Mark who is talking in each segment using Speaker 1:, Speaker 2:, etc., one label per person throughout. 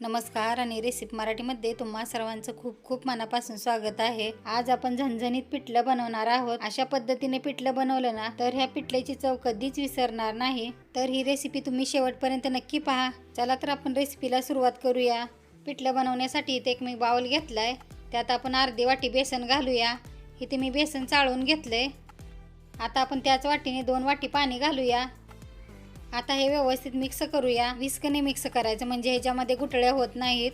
Speaker 1: नमस्कार आणि रेसिपी मराठीमध्ये तुम्हा सर्वांचं खूप खूप मनापासून स्वागत आहे. आज आपण झणझणीत पिठलं बनवणार आहोत. अशा पद्धतीने पिठलं बनवलं ना तर ह्या पिठल्याची चव कधीच विसरणार नाही. तर ही रेसिपी तुम्ही शेवटपर्यंत नक्की पहा. चला तर आपण रेसिपीला सुरुवात करूया. पिठलं बनवण्यासाठी इथे एक मी बाउल घेतलाय. त्यात आपण अर्धी वाटी बेसन घालूया. इथे मी बेसन चाळून घेतलंय. आता आपण त्याच वाटीने दोन वाटी पाणी घालूया. आता हे व्यवस्थित मिक्स करूया. विस्कने मिक्स करायचं म्हणजे ह्याच्यामध्ये गुटळ्या होत नाहीत.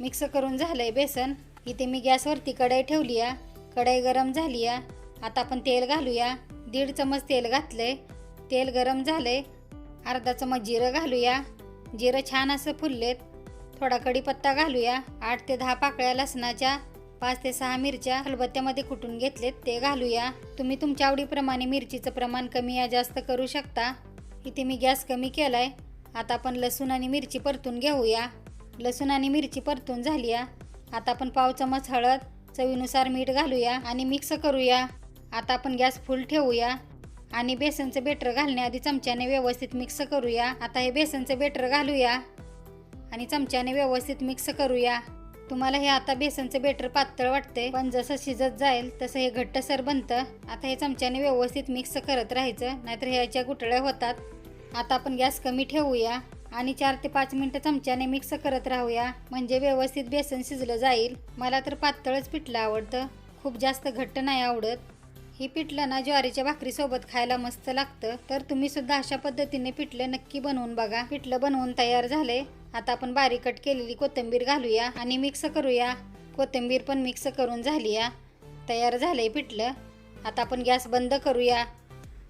Speaker 1: मिक्स करून झालं आहे बेसन. इथे मी गॅसवरती कढई ठेवली आहे कढई गरम झाली आहे आता आपण तेल घालूया. दीड चमच तेल घातलंय. तेल गरम झालं आहे अर्धा चमच जिरं घालूया. जिरं छान असं फुललेत. थोडा कढीपत्ता घालूया. आठ ते दहा पाकळ्या लसणाच्या पाच ते सहा मिरच्या खलबत्त्यामध्ये कुटून घेतलेत. ते घालूया. तुम्ही तुमच्या आवडीप्रमाणे मिरचीचं प्रमाण कमी या जास्त करू शकता. इथे मी गॅस कमी केला आहे आता आपण लसूण आणि मिरची परतून घेऊया. लसूण आणि मिरची परतून झाली आता आपण पाव चमच हळद चवीनुसार मीठ घालूया आणि मिक्स करूया. आता आपण गॅस फुल ठेवूया आणि बेसनचं बेटर घालण्याआधी चमच्याने व्यवस्थित मिक्स करूया. आता हे बेसनचं बेटर घालूया आणि चमच्याने व्यवस्थित मिक्स करूया. तुम्हाला हे आता बेसनचं बेटर पातळ वाटते पण जसं शिजत जाईल तसं हे घट्टसर बनतं. आता हे चमच्याने व्यवस्थित मिक्स करत राहायचं नाहीतर ह्याच्या गुटळ्या होतात. आता आपण गॅस कमी ठेवूया आणि चार ते पाच मिनटं चमच्याने मिक्स करत राहूया. म्हणजे व्यवस्थित बेसन शिजलं जाईल. मला तर पातळच पिठलं आवडतं. खूप जास्त घट्ट नाही आवडत. ही पिठलं ना ज्वारीच्या भाकरीसोबत खायला मस्त लागतं. तर तुम्ही सुद्धा अशा पद्धतीने पिठलं नक्की बनवून बघा. पिठलं बनवून तयार झाले आता आपण बारीक कट केलेली कोथिंबीर घालूया आणि मिक्स करूया. कोथिंबीर पण मिक्स करून झाली या तयार झालंय पिठलं. आता आपण गॅस बंद करूया.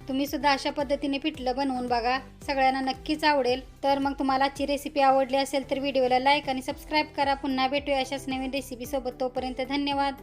Speaker 1: तुम्ही सुद्धा अशा पद्धतीने पिठलं बनवून बघा. सगळ्यांना नक्कीच आवडेल. तर मग तुम्हाला आजची रेसिपी आवडली असेल तर व्हिडिओला लाईक आणि सबस्क्राईब करा. पुन्हा भेटूया अशाच नवीन रेसिपीसोबत तोपर्यंत धन्यवाद.